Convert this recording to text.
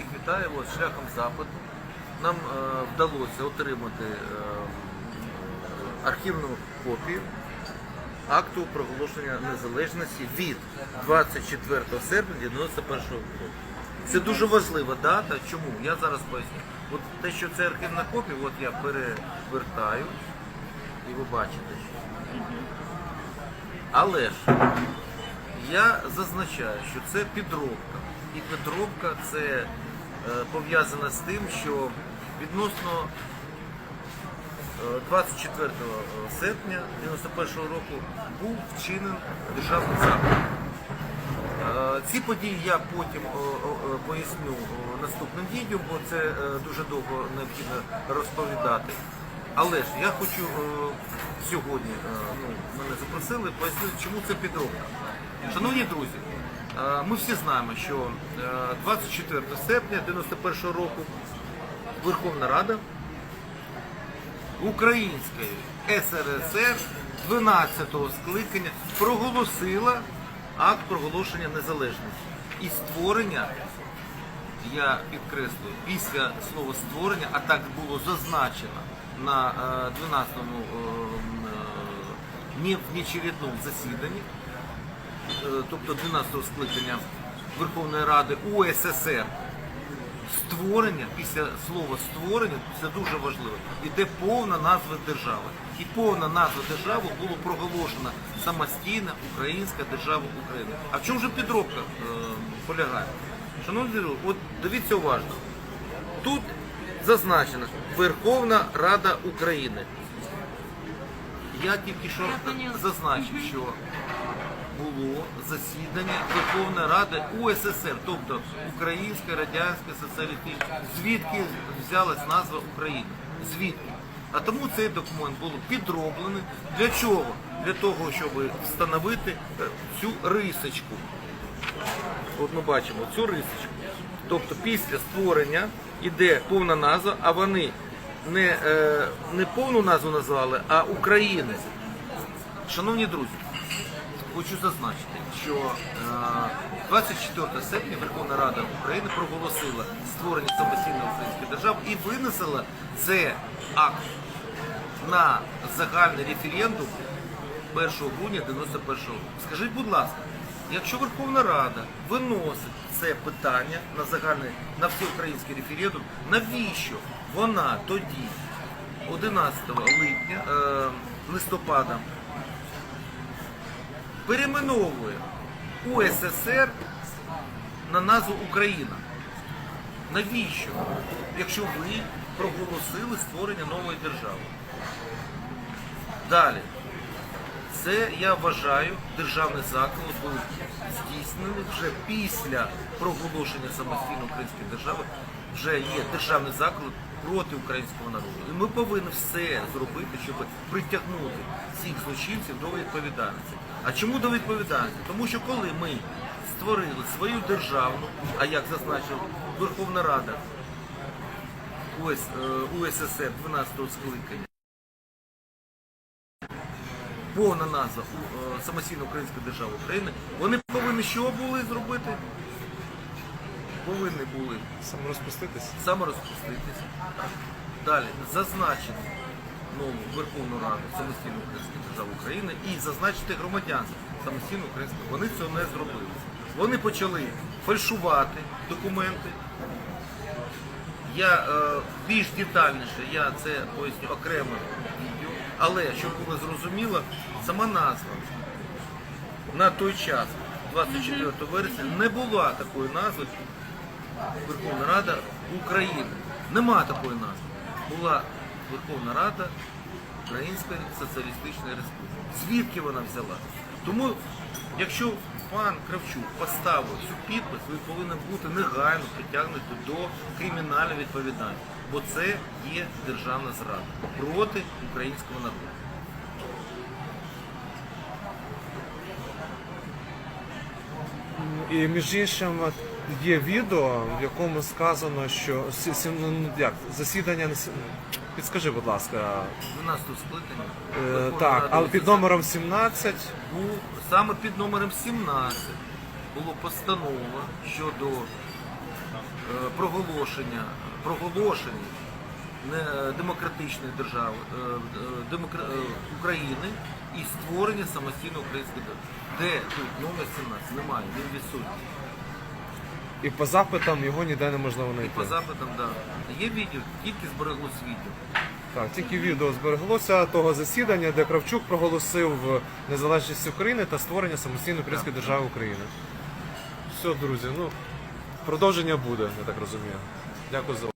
всіх вітаю. От, шляхом запиту нам е, вдалося отримати е, архівну копію акту проголошення незалежності від 24 серпня 91 року. Це дуже важлива дата. Чому? Я зараз поясню. От те, що це архівна копія, от я перевертаю, і ви бачите. Але ж я зазначаю, що це підробка. І підробка це е, пов'язана з тим, що відносно е, 24 серпня 91 року був вчинен державний. Е, Ці події я потім поясню наступним відео, бо це е, дуже довго необхідно розповідати. Але ж я хочу е, сьогодні, е, ну, мене запросили, пояснити, чому це підробка. Шановні друзі, е, ми всі знаємо, що е, 24 серпня 91 року Верховна Рада Української СРСР 12-го скликання проголосила акт проголошення незалежності і створення, я підкреслюю, після слова створення, а так було зазначено на е, 12-му е, е, не- засіданні, е, тобто 12-го скликання Верховної Ради УССР, створення, після слова створення, це дуже важливо, іде повна назва держави. І повна назва держави було проголошена самостійна Українська держава України. А в чому же підробка е, полягає? Шановні друзі, от дивіться уважно. Тут зазначено Верховна Рада України. Я тільки що зазначив, що було засідання Верховної Ради УССР, тобто Українська Радянська Соціалістична. Звідки взялась назва України? Звідки? А тому цей документ було підроблений. Для чого? Для того, щоб встановити е, цю рисочку. От ми бачимо цю рисочку. Тобто після створення йде повна назва, а вони не, е, не повну назву назвали, а України. Шановні друзі, хочу зазначити, що е, 24 серпня Верховна Рада України проголосила створення самостійної української держави і винесла цей акт на загальний референдум 1 грудня 91 року. Скажіть, будь ласка, якщо Верховна Рада виносить це питання на загальний на всеукраїнський референдум, навіщо вона тоді, 11 липня, е, листопада, перейменовує УССР на назву Україна? Навіщо? Якщо ви проголосили створення нової держави? Далі. Це я вважаю, державний заклад був здійснений вже після проголошення самостійної української держави. Вже є державний заклад проти українського народу. І ми повинні все зробити, щоб притягнути цих злочинців до відповідальності. А чому до відповідальності? Тому що коли ми створили свою державну, а як зазначив Верховна Рада е, УССР 12-го скликання, повна назва е, самостійна українська держава України, вони повинні що були зробити? Повинні були Сам розпуститись? саморозпуститися. Далі зазначити нову Верховну Раду самостійну українську державу України і зазначити громадянство самостійно української. Вони цього не зробили. Вони почали фальшувати документи. Я е, більш детальніше, я це поясню окремо відео, але щоб було зрозуміло, сама назва на той час, 24 вересня, не була такої назви Верховна Рада України. Нема такої назви. Була Верховна Рада Української Соціалістичної Республіки. Звідки вона взяла? Тому, якщо пан Кравчук поставив цю підпис, він повинен бути негайно притягнути до кримінальної відповідальності. Бо це є державна зрада проти українського народу. І між іншим є відео, в якому сказано, що сі- ну, як, засідання не підскажи, будь ласка, 12 скликання. Е, Верховна так, але під номером 17 був саме під номером 17 була постанова щодо е, проголошення, проголошення не- демократичної держави е, е, демокра- е, України і створення самостійної української держави. Де тут номер 17? Немає, він відсутній. І по запитам його ніде неможливо І знайти. по запитам, да. Є відео, тільки збереглось відео. Так, тільки відео збереглося того засідання, де Кравчук проголосив незалежність України та створення самостійної української держави України. Все, друзі, ну продовження буде, я так розумію. Дякую за